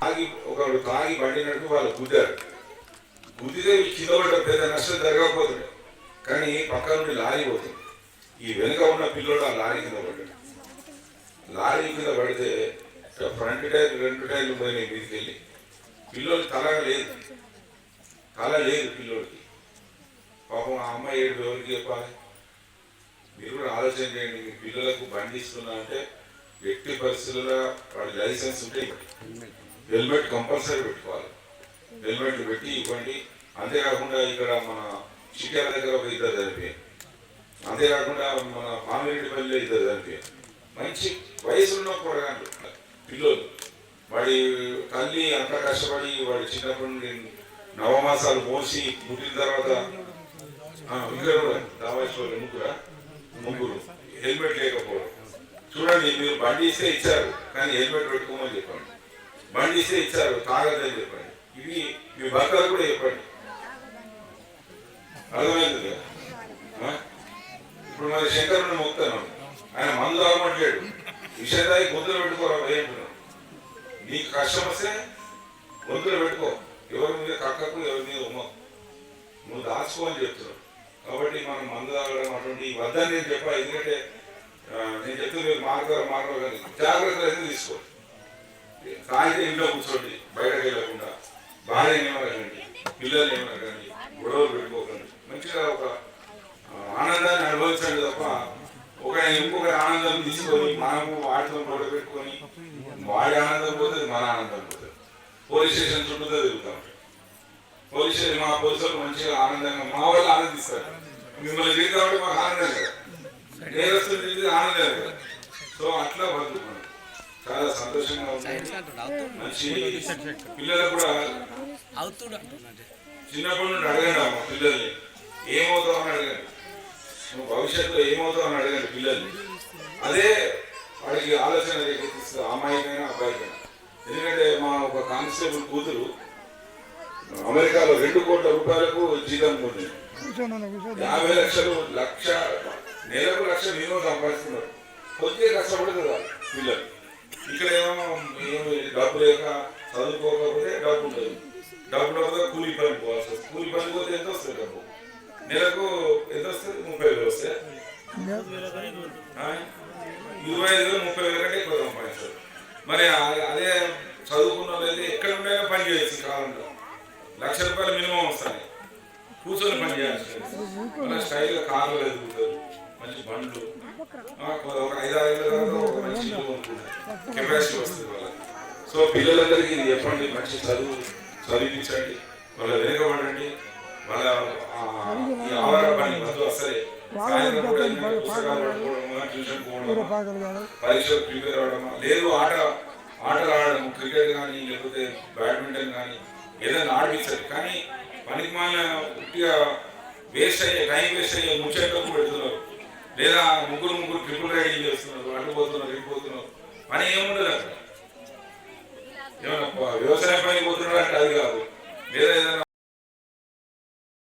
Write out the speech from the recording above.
తాగి ఒకళ్ళు తాగి పండినట్టు వాళ్ళు గుద్దారు. గుద్దితే ఈ కింద పడ్డ పెద్ద నష్టం జరగకపోతుంది. కానీ పక్క నుండి లారీ పోతుంది. ఈ వెనుక ఉన్న పిల్లోడు ఆ లారీ కింద పడ్డాడు. లారీ కింద పడితే ఫ్రంట్ టైర్ రెండు టైర్లు పోయినాయి మీదకి వెళ్ళి పిల్లోడు తల లేదు. తల లేదు పిల్లోడికి. పాపం ఆ అమ్మాయి ఏడు ఎవరికి చెప్పాలి? మీరు కూడా ఆలోచన చేయండి. మీ పిల్లలకు బండి ఇస్తున్నా అంటే ఎట్టి పరిస్థితుల్లో వాళ్ళ లైసెన్స్ ఉంటే హెల్మెట్ కంపల్సరీ పెట్టుకోవాలి. హెల్మెట్ పెట్టి ఇవ్వండి. అంతేకాకుండా ఇక్కడ మన చికెన్ దగ్గర ఒక ఇద్దరు చనిపోయారు. అంతేకాకుండా మన మామిరెడ్డిపల్లిలో ఇద్దరు చనిపోయారు. మంచి వయసున్న కూరగాయలు పిల్లలు. వాడి తల్లి అంత కష్టపడి వాడి చిన్నప్పటి నుండి నవమాసాలు మోసి పుట్టిన తర్వాత ఆ, కూడా ముగ్గురా? ముగ్గురు. హెల్మెట్ లేకపోవడం. చూడండి మీరు బండి ఇస్తే ఇచ్చారు కానీ హెల్మెట్ పెట్టుకోమని చెప్పండి. బండి ఇస్తే ఇచ్చారు తాగదని చెప్పండి. ఇవి మీ భర్తలు కూడా చెప్పండి. అర్థమైంది కదా? ఇప్పుడు మరి శంకరుని మొక్తాను ఆయన మందు తాగమట్లేడు. విషయదాయి గొంతులు పెట్టుకోరా ఏంటున్నాడు నీకు కష్టం వస్తే గొంతులు పెట్టుకో. ఎవరి మీద కక్కకు ఎవరి మీద ఉమ్మకు నువ్వు దాచుకో అని చెప్తున్నావు కాబట్టి మనం మందు తాగడం అటువంటి వద్దని నేను చెప్పా. ఎందుకంటే నేను చెప్తున్నా మార్గం మార్గారు కానీ జాగ్రత్తలు అయితే తీసుకో తాగితే ఇంట్లో కూర్చోండి బయటకు వెళ్ళకుండా భార్య ఏమనకండి పిల్లలు ఏమనకండి గొడవలు పెట్టుకోకండి. మంచిగా ఒక ఆనందాన్ని అనుభవించండి తప్ప ఒక ఇంకొక ఆనందం తీసుకొని మనము వాటితో గొడవ పెట్టుకొని వాడి ఆనందం పోతుంది మన ఆనందం పోతుంది. పోలీస్ స్టేషన్ చుట్టూ తిరుగుతాం. పోలీస్ స్టేషన్ మా పోలీసులు మంచిగా ఆనందంగా మా వాళ్ళు ఆనందిస్తారు. మిమ్మల్ని తిరుగుతామంటే మాకు ఆనందం కదా నేరస్తులు తిరిగి ఆనందం కదా సో అట్లా బతుకున్నాం చాలా సంతోషంగా ఉంది. మంచి పిల్లలకు కూడా చిన్నప్పటి నుండి అడగండి అమ్మ పిల్లల్ని. ఏమవుతావు అని అడగండి. నువ్వు భవిష్యత్తులో ఏమవుతావు అని అడగండి పిల్లల్ని. అదే వాడికి ఆలోచన రేకెత్తిస్తుంది అమ్మాయికైనా అబ్బాయికైనా. ఎందుకంటే మా ఒక కానిస్టేబుల్ కూతురు అమెరికాలో రెండు కోట్ల రూపాయలకు జీతం పొందింది. యాభై లక్షలు లక్ష నెలకు లక్ష మినిమం సంపాదిస్తున్నారు. కొద్దిగా కష్టపడుతుంది వాళ్ళు పిల్లలు. ఇక్కడ ఏమో ఏమి డబ్బు లేక చదువుకోకపోతే డబ్బు ఉండదు. డబ్బు లేకపోతే కూలి పని పోవాల్సి వస్తుంది. కూలి పని పోతే ఎంత వస్తుంది డబ్బు? నెలకు ఎంత వస్తుంది? ముప్పై వేలు వస్తాయి ఇరవై ఐదు వేలు ముప్పై వేల కంటే ఎక్కువ సంపాదిస్తారు. మరి అదే చదువుకున్న వాళ్ళు ఎక్కడ ఉండైనా పని చేయొచ్చు కాలంలో. లక్ష రూపాయలు మినిమం వస్తాయి. కూర్చొని పని చేయాల్సి మన స్టైల్గా కార్లు ఎదుగుతారు. మంచి బండ్లు. ఒక ఐదారు ఏళ్ళ తర్వాత ఒక మంచి ఇల్లు కెపాసిటీ వస్తుంది వాళ్ళకి. సో పిల్లలందరికీ ఇది చెప్పండి మంచి చదువు చదివించండి. వాళ్ళ వెనుకబడండి వాళ్ళ ఆహార పని వద్దు అసలే సాయంత్రం పూట ఎందుకంటే పుస్తకాలు పట్టుకోవడమా, ట్యూషన్ పోవడమా, పరీక్షలకు ప్రిపేర్ అవ్వడమా లేదు ఆట ఆటలు ఆడడం క్రికెట్ కానీ లేకపోతే బ్యాడ్మింటన్ కానీ ఏదైనా ఆడిపించాలి కానీ పనికి మాలిన ఉట్టిగా వేస్ట్ అయ్యే టైం వేస్ట్ అయ్యే ముచ్చట్లకు పెడుతున్నారు. లేదా ముగ్గురు ముగ్గురు ట్రిపుల్ రైడింగ్ చేస్తున్నారు అటు పోతున్నారు ఇటు పోతున్నారు. పని ఏముండదు అక్కడ